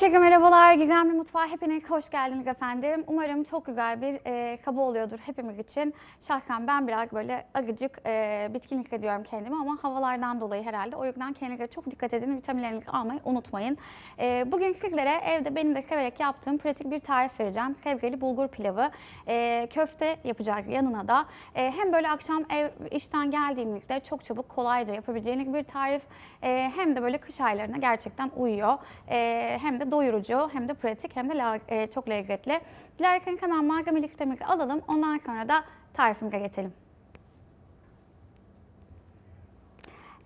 Herkese merhabalar. Gizemli Mutfağa hepiniz hoş geldiniz efendim. Umarım çok güzel bir e, sabah oluyordur hepimiz için. Şahsen ben biraz böyle azıcık e, bitkin hissediyorum kendimi ama havalardan dolayı herhalde. O yüzden kendinize çok dikkat edin. Vitaminlerinizi almayı unutmayın. E, bugün sizlere evde benim de severek yaptığım pratik bir tarif vereceğim. Sebzeli bulgur pilavı. E, köfte yapacağız yanına da. E, hem böyle akşam ev işten geldiğinizde çok çabuk kolayca yapabileceğiniz bir tarif. E, hem de böyle kış aylarına gerçekten uyuyor. E, hem de doyurucu, hem de pratik, hem de e, çok lezzetli. Dilerseniz hemen malzeme listemizi alalım. Ondan sonra da tarifimize geçelim.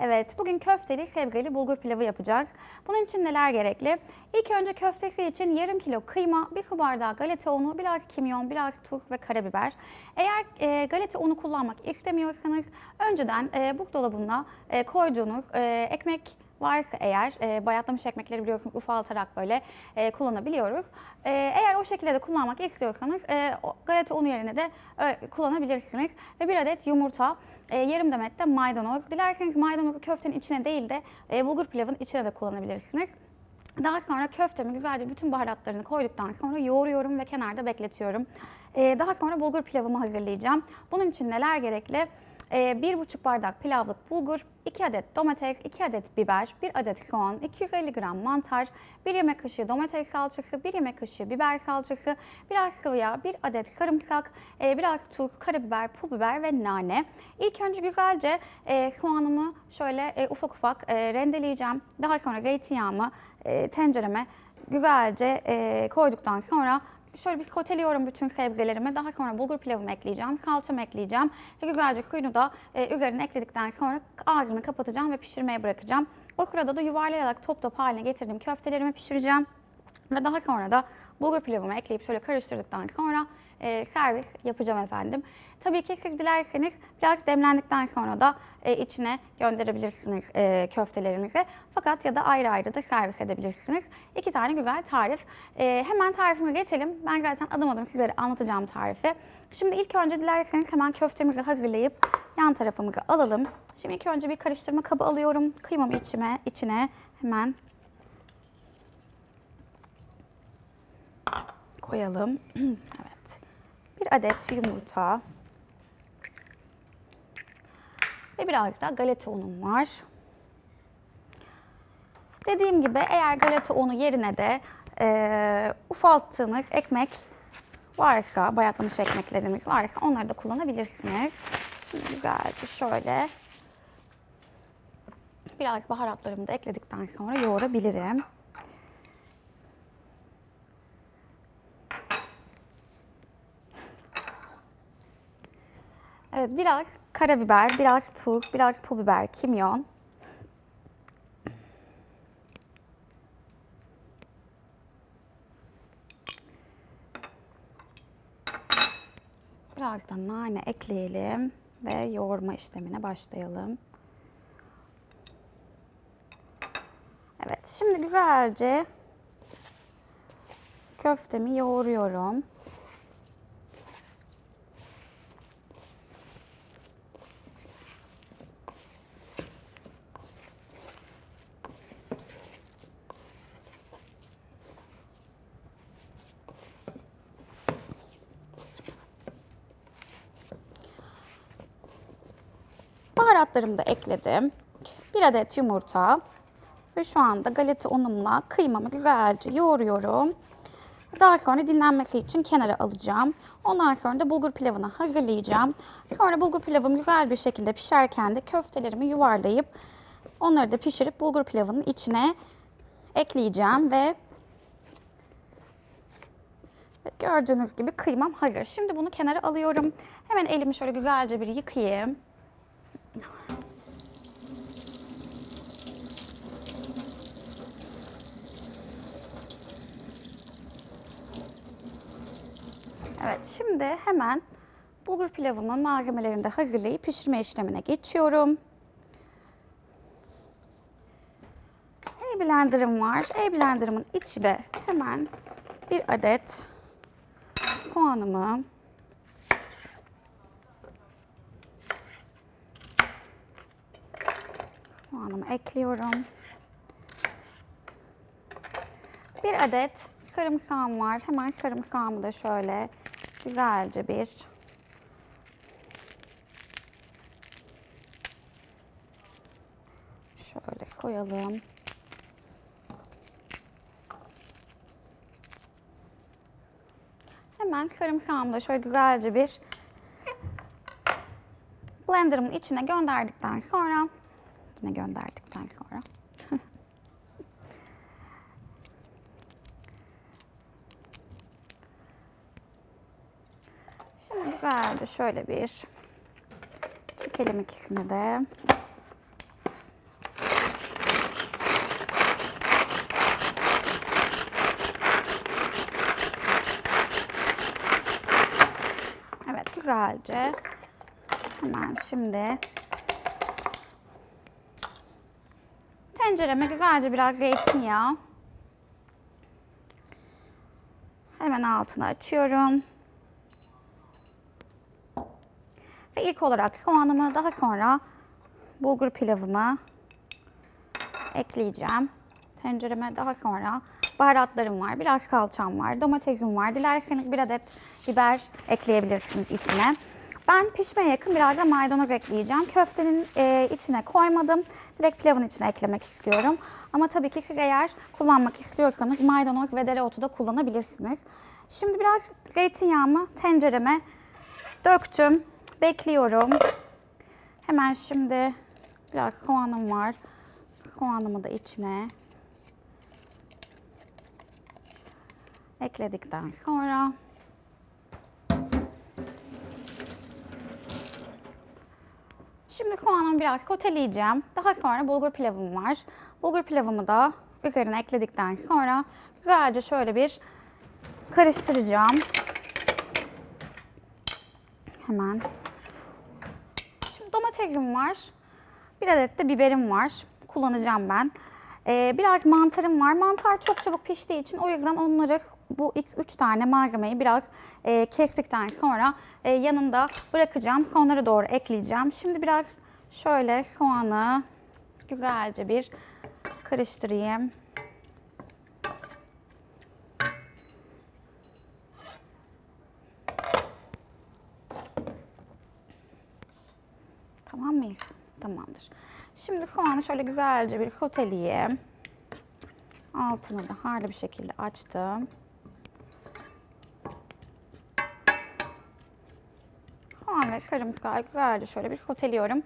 Evet, bugün köfteli sebzeli bulgur pilavı yapacağız. Bunun için neler gerekli? İlk önce köftesi için yarım kilo kıyma, bir su bardağı galeta unu, biraz kimyon, biraz tuz ve karabiber. Eğer e, galeta unu kullanmak istemiyorsanız önceden e, buzdolabına e, koyduğunuz e, ekmek varsa eğer e, bayatlamış ekmekleri biliyorsunuz ufaltarak böyle e, kullanabiliyoruz. E, eğer o şekilde de kullanmak istiyorsanız e, galeta unu yerine de e, kullanabilirsiniz. Ve bir adet yumurta, e, yarım demet de maydanoz. Dilerseniz maydanozu köftenin içine değil de e, bulgur pilavın içine de kullanabilirsiniz. Daha sonra köftemi güzelce bütün baharatlarını koyduktan sonra yoğuruyorum ve kenarda bekletiyorum. Ee, daha sonra bulgur pilavımı hazırlayacağım. Bunun için neler gerekli? Ee, bir buçuk bardak pilavlık bulgur, 2 adet domates, 2 adet biber, 1 adet soğan, 250 gram mantar, 1 yemek kaşığı domates salçası, 1 yemek kaşığı biber salçası, biraz sıvı yağ, 1 adet sarımsak, e, biraz tuz, karabiber, pul biber ve nane. İlk önce güzelce e, soğanımı şöyle e, ufak ufak rendeleyeceğim. Daha sonra zeytinyağımı tencereme güzelce koyduktan sonra şöyle bir koteliyorum bütün sebzelerimi. Daha sonra bulgur pilavımı ekleyeceğim, salçamı ekleyeceğim. Ve güzelce suyunu da e, üzerine ekledikten sonra ağzını kapatacağım ve pişirmeye bırakacağım. O sırada da yuvarlayarak top top haline getirdiğim köftelerimi pişireceğim. Ve daha sonra da bulgur pilavımı ekleyip şöyle karıştırdıktan sonra e, servis yapacağım efendim. Tabii ki siz dilerseniz biraz demlendikten sonra da e, içine gönderebilirsiniz e, köftelerinizi. Fakat ya da ayrı ayrı da servis edebilirsiniz. İki tane güzel tarif. E, hemen tarifime geçelim. Ben zaten adım adım sizlere anlatacağım tarifi. Şimdi ilk önce dilerseniz hemen köftemizi hazırlayıp yan tarafımızı alalım. Şimdi ilk önce bir karıştırma kabı alıyorum. Kıymamı içime, içine hemen koyalım. evet. Bir adet yumurta. Ve biraz da galeta unum var. Dediğim gibi eğer galeta unu yerine de e, ufalttığınız ekmek varsa, bayatlamış ekmekleriniz varsa onları da kullanabilirsiniz. Şimdi güzelce şöyle biraz baharatlarımı da ekledikten sonra yoğurabilirim. Evet, biraz karabiber, biraz tuz, biraz pul biber, kimyon. Biraz da nane ekleyelim ve yoğurma işlemine başlayalım. Evet, şimdi güzelce köftemi yoğuruyorum. Baharatlarımı da ekledim. Bir adet yumurta ve şu anda galeta unumla kıymamı güzelce yoğuruyorum. Daha sonra dinlenmesi için kenara alacağım. Ondan sonra da bulgur pilavını hazırlayacağım. Sonra bulgur pilavım güzel bir şekilde pişerken de köftelerimi yuvarlayıp onları da pişirip bulgur pilavının içine ekleyeceğim ve gördüğünüz gibi kıymam hazır. Şimdi bunu kenara alıyorum. Hemen elimi şöyle güzelce bir yıkayayım. Evet, şimdi hemen bulgur pilavımın malzemelerini de hazırlayıp pişirme işlemine geçiyorum. El blenderım var. El blenderımın içine hemen bir adet soğanımı soğanımı ekliyorum. Bir adet sarımsağım var. Hemen sarımsağımı da şöyle güzelce bir. Şöyle koyalım. Hemen sarımsağımı da şöyle güzelce bir blenderımın içine gönderdikten sonra yine gönderdikten sonra Şimdi güzelce şöyle bir çekelim ikisini de. Evet güzelce hemen şimdi tencereme güzelce biraz zeytinyağı hemen altını açıyorum. Ve ilk olarak soğanımı daha sonra bulgur pilavımı ekleyeceğim. Tencereme daha sonra baharatlarım var, biraz salçam var, domatesim var. Dilerseniz bir adet biber ekleyebilirsiniz içine. Ben pişmeye yakın biraz da maydanoz ekleyeceğim. Köftenin e, içine koymadım. Direkt pilavın içine eklemek istiyorum. Ama tabii ki siz eğer kullanmak istiyorsanız maydanoz ve dereotu da kullanabilirsiniz. Şimdi biraz zeytinyağımı tencereme döktüm. Bekliyorum. Hemen şimdi biraz soğanım var. Soğanımı da içine ekledikten sonra Şimdi soğanımı biraz soteleyeceğim. Daha sonra bulgur pilavım var. Bulgur pilavımı da üzerine ekledikten sonra güzelce şöyle bir karıştıracağım. Hemen. Domatesim var. Bir adet de biberim var. Kullanacağım ben. Ee, biraz mantarım var. Mantar çok çabuk piştiği için o yüzden onları bu ilk üç tane malzemeyi biraz e, kestikten sonra e, yanında bırakacağım. Sonlara doğru ekleyeceğim. Şimdi biraz şöyle soğanı güzelce bir karıştırayım. Şimdi soğanı şöyle güzelce bir soteleyeyim. Altını da harlı bir şekilde açtım. Ve sarımsağı güzelce şöyle bir soteliyorum.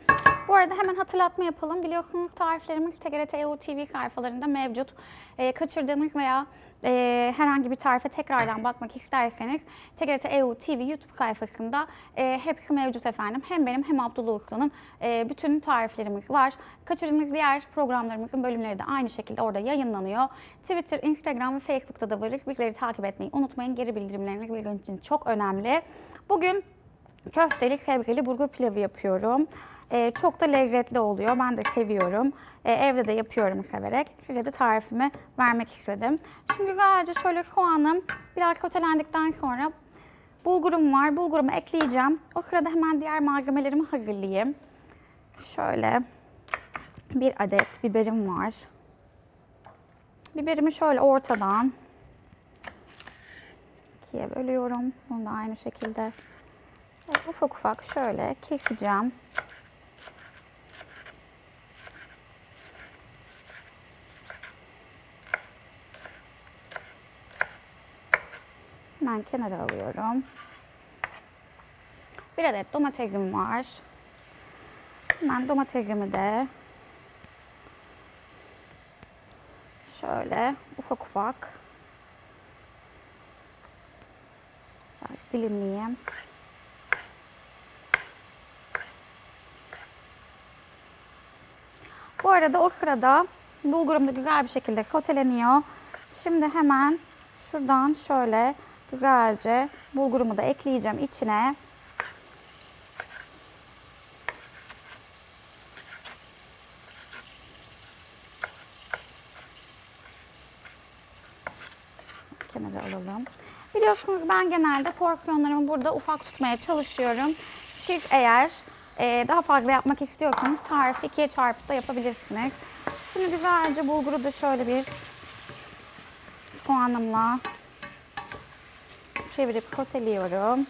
Bu arada hemen hatırlatma yapalım. Biliyorsunuz tariflerimiz TGRT EU TV sayfalarında mevcut. Ee, kaçırdığınız veya e, herhangi bir tarife tekrardan bakmak isterseniz TGRT EU TV YouTube sayfasında e, hepsi mevcut efendim. Hem benim hem Abdullah Usta'nın e, bütün tariflerimiz var. Kaçırdığınız diğer programlarımızın bölümleri de aynı şekilde orada yayınlanıyor. Twitter, Instagram ve Facebook'ta da varız. Bizleri takip etmeyi unutmayın. Geri bildirimleriniz bizim için çok önemli. Bugün köfteli sebzeli bulgur pilavı yapıyorum. Ee, çok da lezzetli oluyor. Ben de seviyorum. Ee, evde de yapıyorum severek. Size de tarifimi vermek istedim. Şimdi güzelce şöyle soğanım biraz sotelendikten sonra bulgurum var. Bulgurumu ekleyeceğim. O sırada hemen diğer malzemelerimi hazırlayayım. Şöyle bir adet biberim var. Biberimi şöyle ortadan ikiye bölüyorum. Bunu da aynı şekilde Ufak ufak şöyle keseceğim. Hemen kenara alıyorum. Bir adet domatesim var. Hemen domatesimi de şöyle ufak ufak biraz dilimleyeyim. Arada o sırada bulgurum da güzel bir şekilde soteleniyor. Şimdi hemen şuradan şöyle güzelce bulgurumu da ekleyeceğim içine. Kenara alalım. Biliyorsunuz ben genelde porsiyonlarımı burada ufak tutmaya çalışıyorum. Siz eğer e, daha fazla yapmak istiyorsanız tarifi ikiye çarpıp da yapabilirsiniz. Şimdi güzelce bulguru da şöyle bir soğanımla çevirip soteliyorum.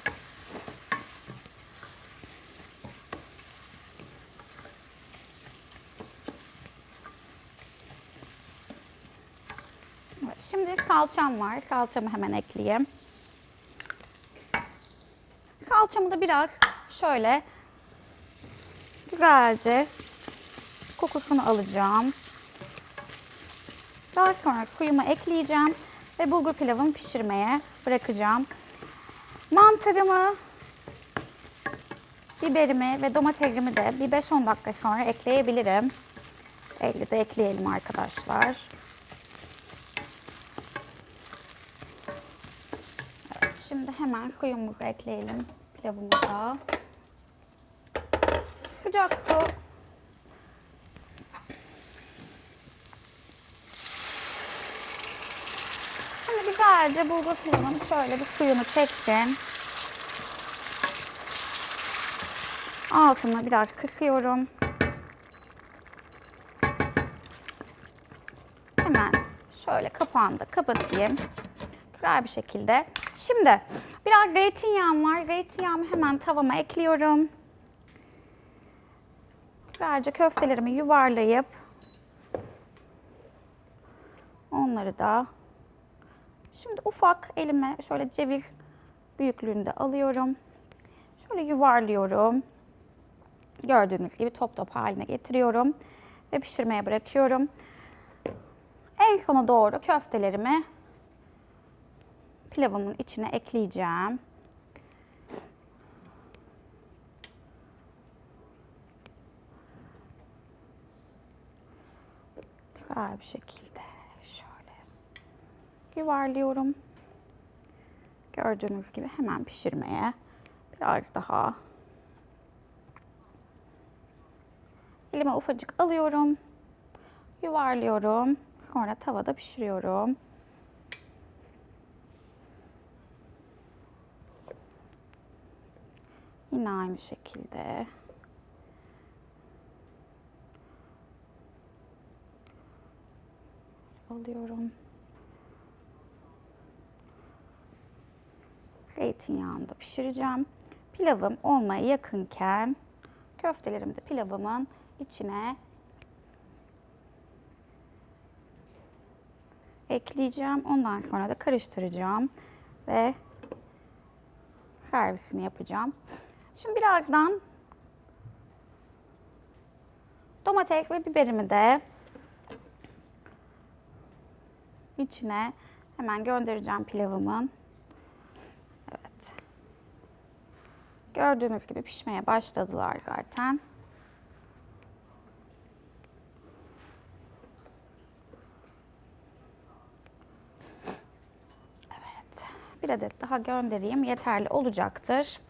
Evet, şimdi salçam var. Salçamı hemen ekleyeyim. Salçamı da biraz şöyle güzelce kokusunu alacağım. Daha sonra suyumu ekleyeceğim ve bulgur pilavımı pişirmeye bırakacağım. Mantarımı, biberimi ve domatesimi de bir 5-10 dakika sonra ekleyebilirim. Elle de ekleyelim arkadaşlar. Evet, şimdi hemen suyumuzu ekleyelim pilavımıza. Su Şimdi güzelce bulgur pilavının şöyle bir suyunu çeksin. Altını biraz kısıyorum. Hemen şöyle kapağını da kapatayım. Güzel bir şekilde. Şimdi biraz zeytinyağım var. Zeytinyağımı hemen tavama ekliyorum. Güzelce köftelerimi yuvarlayıp onları da Şimdi ufak elime şöyle ceviz büyüklüğünde alıyorum. Şöyle yuvarlıyorum. Gördüğünüz gibi top top haline getiriyorum ve pişirmeye bırakıyorum. En sona doğru köftelerimi pilavımın içine ekleyeceğim. Güzel bir şekilde şöyle yuvarlıyorum. Gördüğünüz gibi hemen pişirmeye biraz daha elime ufacık alıyorum. Yuvarlıyorum. Sonra tavada pişiriyorum. Yine aynı şekilde. Alıyorum. Zeytinyağında pişireceğim. Pilavım olmaya yakınken köftelerimi de pilavımın içine ekleyeceğim. Ondan sonra da karıştıracağım ve servisini yapacağım. Şimdi birazdan domates ve biberimi de içine hemen göndereceğim pilavımın. Evet. Gördüğünüz gibi pişmeye başladılar zaten. Evet. Bir adet daha göndereyim. Yeterli olacaktır.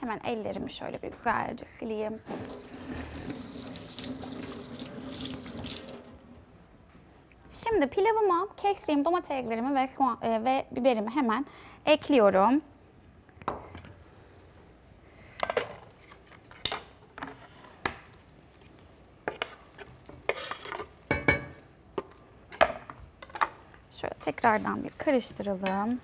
Hemen ellerimi şöyle bir güzelce sileyim. Şimdi pilavıma kestiğim domateslerimi ve soğan, e, ve biberimi hemen ekliyorum. Şöyle tekrardan bir karıştıralım.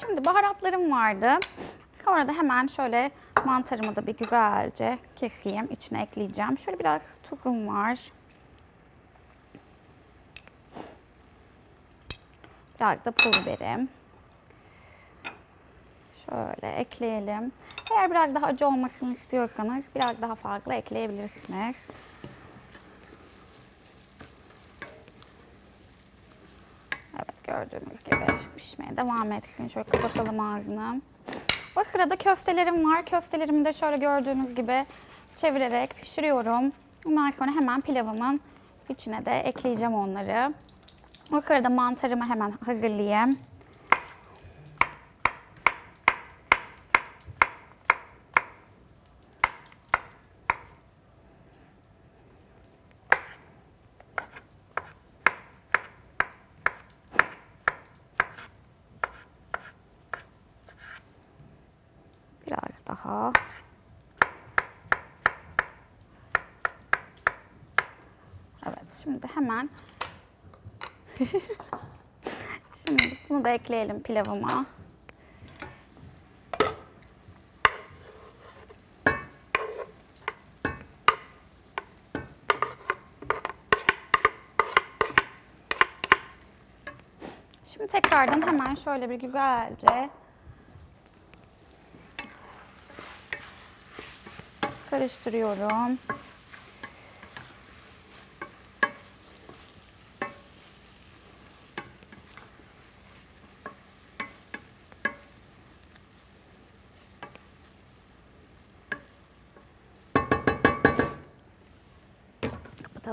Şimdi vardı. Sonra da hemen şöyle mantarımı da bir güzelce keseyim. içine ekleyeceğim. Şöyle biraz tuzum var. Biraz da pul biberim. Şöyle ekleyelim. Eğer biraz daha acı olmasını istiyorsanız biraz daha fazla ekleyebilirsiniz. Evet gördüğünüz gibi pişmeye devam etsin. Şöyle kapatalım ağzını. O sırada köftelerim var. Köftelerimi de şöyle gördüğünüz gibi çevirerek pişiriyorum. Ondan sonra hemen pilavımın içine de ekleyeceğim onları. O sırada mantarımı hemen hazırlayayım. daha. Evet şimdi hemen Şimdi bunu da ekleyelim pilavıma. Şimdi tekrardan hemen şöyle bir güzelce karıştırıyorum.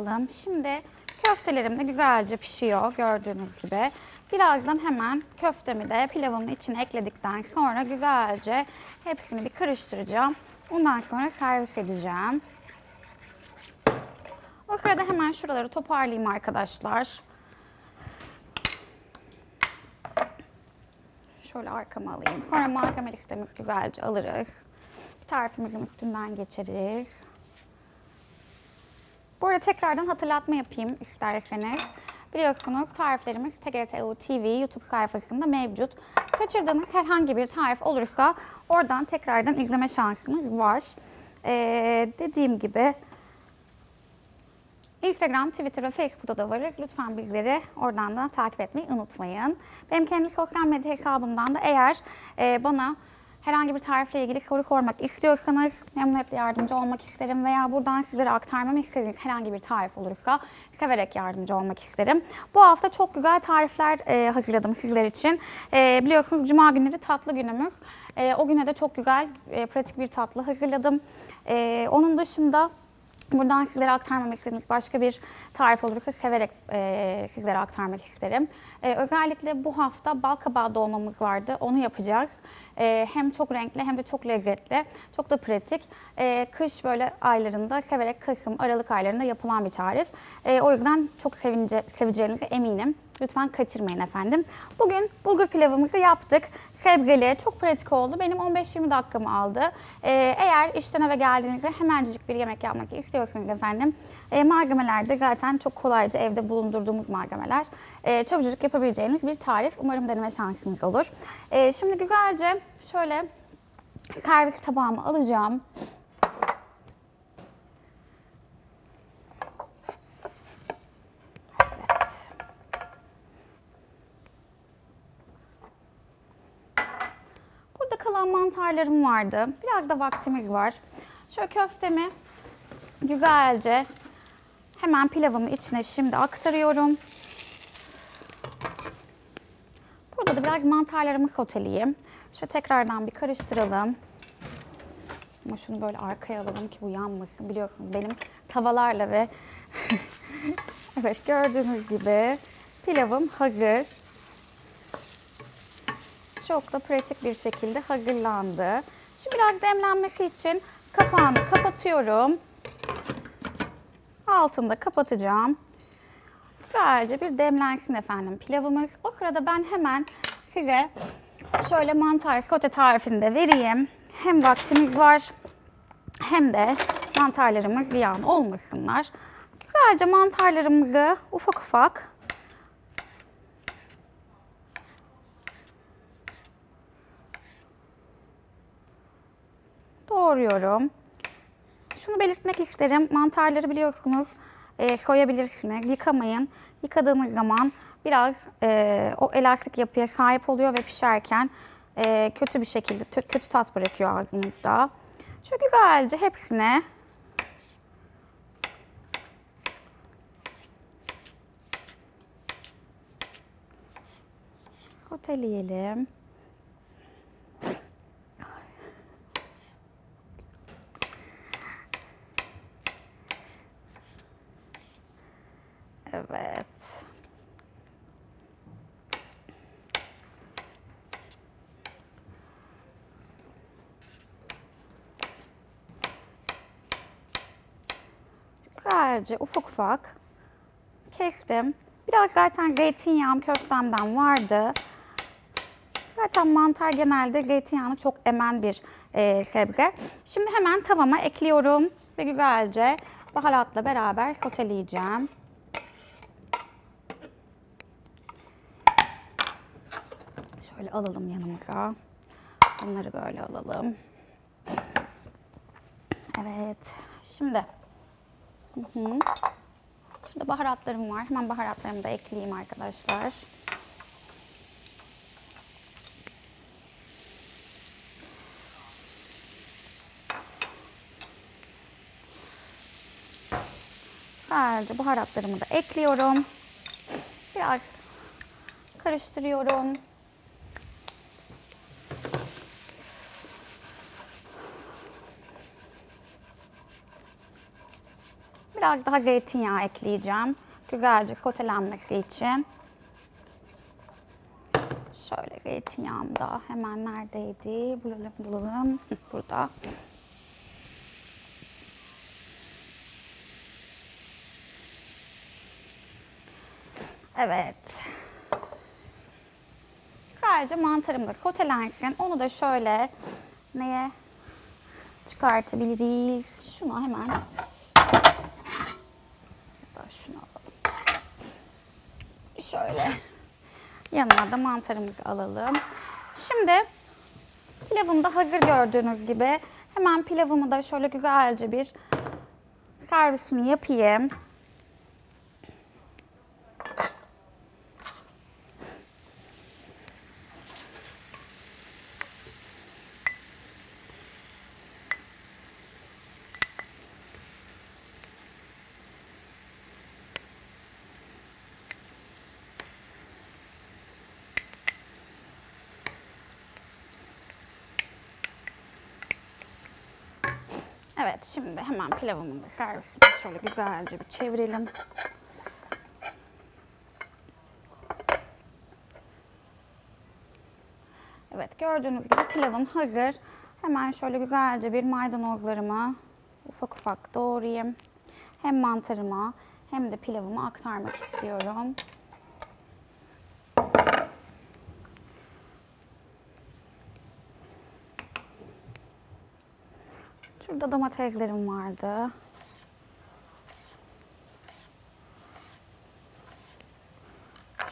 Kapatalım. Şimdi köftelerim de güzelce pişiyor gördüğünüz gibi. Birazdan hemen köftemi de pilavımın içine ekledikten sonra güzelce hepsini bir karıştıracağım. Ondan sonra servis edeceğim. O sırada hemen şuraları toparlayayım arkadaşlar. Şöyle arkama alayım. Sonra malzeme listemizi güzelce alırız. Bir tarifimizin üstünden geçeriz. Bu arada tekrardan hatırlatma yapayım isterseniz. Biliyorsunuz tariflerimiz TGRT EU TV YouTube sayfasında mevcut. Kaçırdığınız herhangi bir tarif olursa oradan tekrardan izleme şansınız var. Ee, dediğim gibi Instagram, Twitter ve Facebook'ta da varız. Lütfen bizleri oradan da takip etmeyi unutmayın. Benim kendi sosyal medya hesabımdan da eğer e, bana herhangi bir tarifle ilgili soru sormak istiyorsanız memnuniyetle yardımcı olmak isterim veya buradan sizlere aktarmamı istediğiniz herhangi bir tarif olursa severek yardımcı olmak isterim. Bu hafta çok güzel tarifler e, hazırladım sizler için. E, biliyorsunuz Cuma günleri tatlı günümüz. E, o güne de çok güzel, e, pratik bir tatlı hazırladım. E, onun dışında Buradan sizlere aktarmamı istediğiniz başka bir tarif olursa severek e, sizlere aktarmak isterim. E, özellikle bu hafta bal kabağı dolmamız vardı. Onu yapacağız. E, hem çok renkli hem de çok lezzetli. Çok da pratik. E, kış böyle aylarında severek Kasım, Aralık aylarında yapılan bir tarif. E, o yüzden çok sevince, seveceğinize eminim. Lütfen kaçırmayın efendim. Bugün bulgur pilavımızı yaptık. Sebzeli, çok pratik oldu. Benim 15-20 dakikamı aldı. Ee, eğer işten eve geldiğinizde hemencik bir yemek yapmak istiyorsanız efendim, e, malzemeler de zaten çok kolayca evde bulundurduğumuz malzemeler. E, çabucak yapabileceğiniz bir tarif. Umarım deneme şansınız olur. E, şimdi güzelce şöyle servis tabağımı alacağım. Evet. Burada kalan mantarlarım vardı. Biraz da vaktimiz var. Şöyle köftemi güzelce hemen pilavımın içine şimdi aktarıyorum. Burada da biraz mantarlarımı soteleyeyim. Şöyle tekrardan bir karıştıralım. Ama şunu böyle arkaya alalım ki bu yanmasın. Biliyorsunuz benim tavalarla ve evet gördüğünüz gibi pilavım hazır. Çok da pratik bir şekilde hazırlandı. Şimdi biraz demlenmesi için kapağını kapatıyorum. Altını da kapatacağım. Güzelce bir demlensin efendim pilavımız. O sırada ben hemen size şöyle mantar sote tarifini de vereyim. Hem vaktimiz var hem de mantarlarımız ziyan olmasınlar. Güzelce mantarlarımızı ufak ufak doğruyorum. Şunu belirtmek isterim. Mantarları biliyorsunuz e, soyabilirsiniz. Yıkamayın. Yıkadığınız zaman biraz e, o elastik yapıya sahip oluyor ve pişerken e, kötü bir şekilde kötü tat bırakıyor ağzınızda. Şu güzelce hepsine soteleyelim. Evet. Güzelce ufak ufak kestim. Biraz zaten zeytinyağım köftemden vardı. Zaten mantar genelde zeytinyağını çok emen bir e, sebze. Şimdi hemen tavama ekliyorum ve güzelce baharatla beraber soteleyeceğim. Şöyle alalım yanımıza. Bunları böyle alalım. Evet. Şimdi. Şurada baharatlarım var. Hemen baharatlarımı da ekleyeyim arkadaşlar. Sadece baharatlarımı da ekliyorum. Biraz karıştırıyorum. Biraz daha zeytinyağı ekleyeceğim. Güzelce sotelenmesi için. Şöyle zeytinyağım da hemen neredeydi? Bulalım bulalım. Burada. Evet. Sadece mantarım da sotelensin. Onu da şöyle neye çıkartabiliriz? Şunu hemen da şunu alalım. Şöyle. Yanına da mantarımızı alalım. Şimdi pilavım da hazır gördüğünüz gibi. Hemen pilavımı da şöyle güzelce bir servisini yapayım. Evet şimdi hemen pilavımın servisini şöyle güzelce bir çevirelim. Evet gördüğünüz gibi pilavım hazır. Hemen şöyle güzelce bir maydanozlarımı ufak ufak doğrayayım. Hem mantarıma hem de pilavıma aktarmak istiyorum. Şurada domateslerim vardı.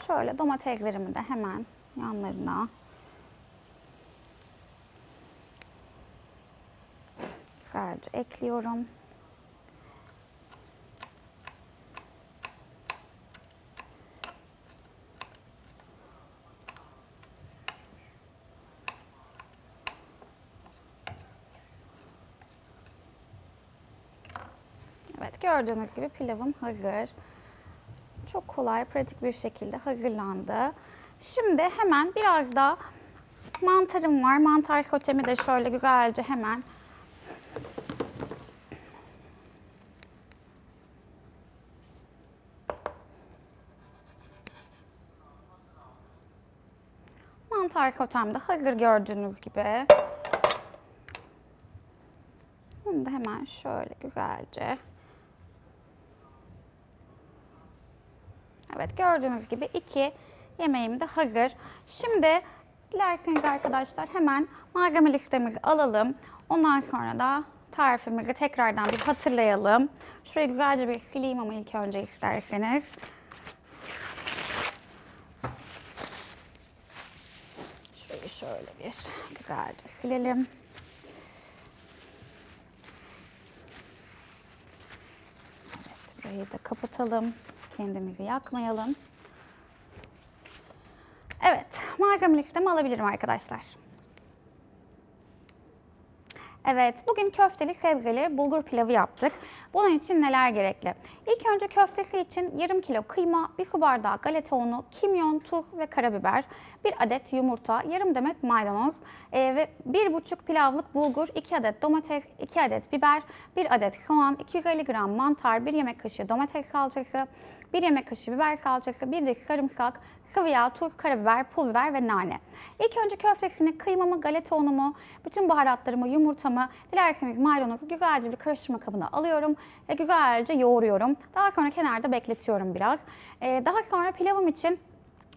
Şöyle domateslerimi de hemen yanlarına güzelce ekliyorum. Evet gördüğünüz gibi pilavım hazır. Çok kolay, pratik bir şekilde hazırlandı. Şimdi hemen biraz da mantarım var. Mantar sotemi de şöyle güzelce hemen Mantar sotem de hazır gördüğünüz gibi. Bunu da hemen şöyle güzelce. Evet gördüğünüz gibi iki yemeğim de hazır. Şimdi dilerseniz arkadaşlar hemen malzeme listemizi alalım. Ondan sonra da tarifimizi tekrardan bir hatırlayalım. Şurayı güzelce bir sileyim ama ilk önce isterseniz. Şurayı şöyle bir güzelce silelim. Evet, burayı da kapatalım. Kendimizi yakmayalım. Evet, malzeme listemi alabilirim arkadaşlar. Evet, bugün köfteli sebzeli bulgur pilavı yaptık. Bunun için neler gerekli? İlk önce köftesi için yarım kilo kıyma, bir su bardağı galeta unu, kimyon, tuz ve karabiber, bir adet yumurta, yarım demet maydanoz e, ve bir buçuk pilavlık bulgur, iki adet domates, iki adet biber, bir adet soğan, 250 gram mantar, bir yemek kaşığı domates salçası, bir yemek kaşığı biber salçası, bir diş sarımsak, sıvı yağ, tuz, karabiber, pul biber ve nane. İlk önce köftesini, kıymamı, galeta unumu, bütün baharatlarımı, yumurtamı, dilerseniz maydanozu güzelce bir karıştırma kabına alıyorum ve güzelce yoğuruyorum. Daha sonra kenarda bekletiyorum biraz. Ee, daha sonra pilavım için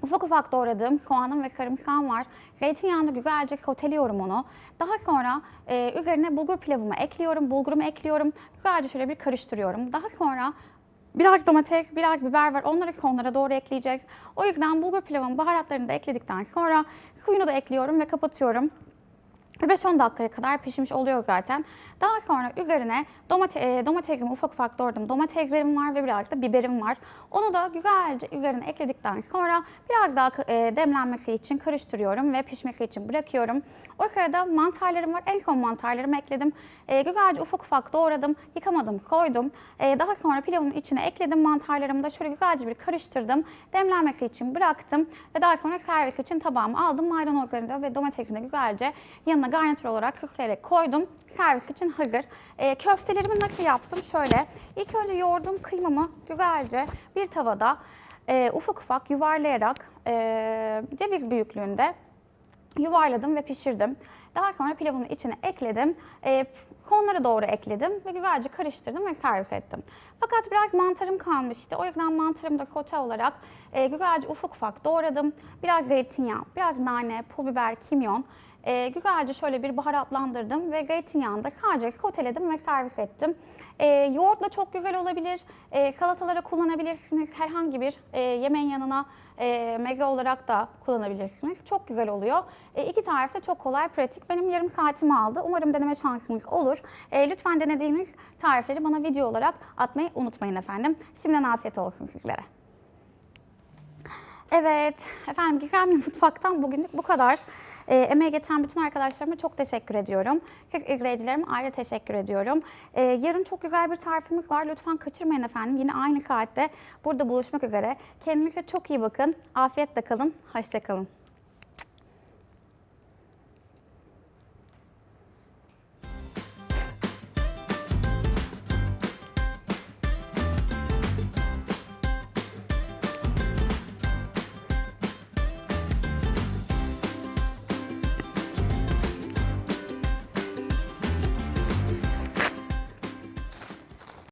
Ufak ufak doğradığım soğanım ve sarımsağım var. Zeytinyağında güzelce soteliyorum onu. Daha sonra e, üzerine bulgur pilavımı ekliyorum, bulgurumu ekliyorum. Güzelce şöyle bir karıştırıyorum. Daha sonra Biraz domates, biraz biber var. Onları sonlara doğru ekleyeceğiz. O yüzden bulgur pilavın baharatlarını da ekledikten sonra suyunu da ekliyorum ve kapatıyorum. 5-10 dakikaya kadar pişmiş oluyor zaten. Daha sonra üzerine domate, e, domatesimi ufak ufak doğradım. Domateslerim var ve biraz da biberim var. Onu da güzelce üzerine ekledikten sonra biraz daha e, demlenmesi için karıştırıyorum ve pişmesi için bırakıyorum. O sırada mantarlarım var. En son mantarlarımı ekledim. E, güzelce ufak ufak doğradım. Yıkamadım, koydum. E, daha sonra pilavın içine ekledim mantarlarımı da şöyle güzelce bir karıştırdım. Demlenmesi için bıraktım ve daha sonra servis için tabağıma aldım. Maydanozlarını ve domatesini güzelce yanına garnitür olarak süsleyerek koydum. Servis için hazır. E, köftelerimi nasıl yaptım? Şöyle ilk önce yoğurduğum kıymamı güzelce bir tavada e, ufak ufak yuvarlayarak e, ceviz büyüklüğünde yuvarladım ve pişirdim. Daha sonra pilavın içine ekledim. E, sonlara doğru ekledim ve güzelce karıştırdım ve servis ettim. Fakat biraz mantarım kalmıştı. O yüzden mantarımı da sote olarak e, güzelce ufak ufak doğradım. Biraz zeytinyağı, biraz nane, pul biber, kimyon. E, güzelce şöyle bir baharatlandırdım ve zeytinyağında sadece soteledim ve servis ettim. E, yoğurtla çok güzel olabilir. E, salatalara kullanabilirsiniz. Herhangi bir e, yemeğin yanına e, meze olarak da kullanabilirsiniz. Çok güzel oluyor. E, iki tarif de çok kolay, pratik. Benim yarım saatimi aldı. Umarım deneme şansınız olur. E, lütfen denediğiniz tarifleri bana video olarak atmayı unutmayın efendim. Şimdiden afiyet olsun sizlere. Evet, efendim Gizemli Mutfak'tan bugünlük bu kadar. E, emeği geçen bütün arkadaşlarıma çok teşekkür ediyorum. Siz izleyicilerime ayrı teşekkür ediyorum. E, yarın çok güzel bir tarifimiz var. Lütfen kaçırmayın efendim. Yine aynı saatte burada buluşmak üzere. Kendinize çok iyi bakın. Afiyetle kalın. Hoşçakalın.